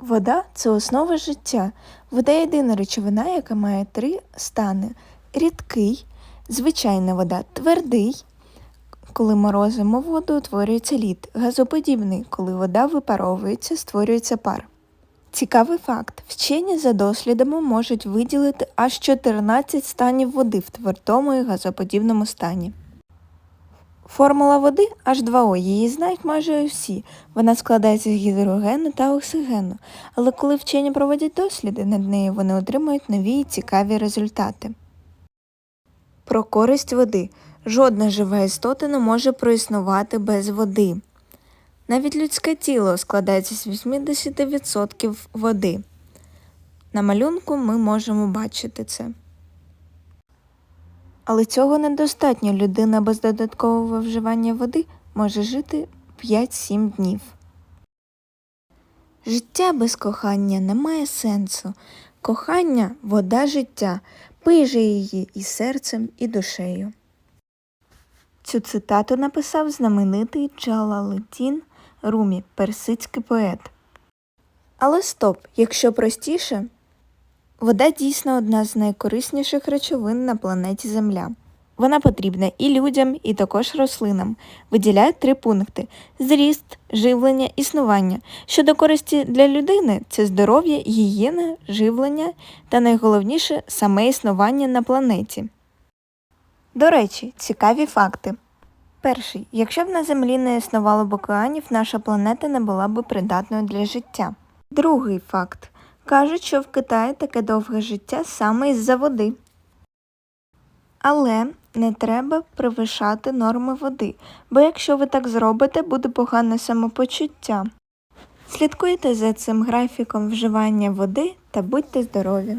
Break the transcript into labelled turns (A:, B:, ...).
A: Вода це основа життя. Вода єдина речовина, яка має три стани: рідкий, звичайна вода, твердий. Коли морозимо воду, утворюється лід, газоподібний, коли вода випаровується, створюється пар. Цікавий факт: вчені за дослідами можуть виділити аж 14 станів води в твердому і газоподібному стані. Формула води H2O, її знають майже усі. Вона складається з гідрогену та оксигену. Але коли вчені проводять досліди над нею, вони отримують нові і цікаві результати. Про користь води. Жодна жива істота не може проіснувати без води. Навіть людське тіло складається з 80% води. На малюнку ми можемо бачити це. Але цього недостатньо. Людина без додаткового вживання води може жити 5-7 днів. Життя без кохання не має сенсу. Кохання вода життя. Пий же її і серцем, і душею. Цю цитату написав знаменитий Джалалетдін Румі, персидський поет. Але стоп, якщо простіше, вода дійсно одна з найкорисніших речовин на планеті Земля. Вона потрібна і людям, і також рослинам. Виділяють три пункти: зріст, живлення, існування. Щодо користі для людини це здоров'я, гігієна, живлення та найголовніше саме існування на планеті. До речі, цікаві факти. Перший. Якщо б на Землі не існувало б океанів, наша планета не була б придатною для життя. Другий факт. Кажуть, що в Китаї таке довге життя саме із-за води. Але не треба превишати норми води, бо якщо ви так зробите, буде погане самопочуття. Слідкуйте за цим графіком вживання води та будьте здорові!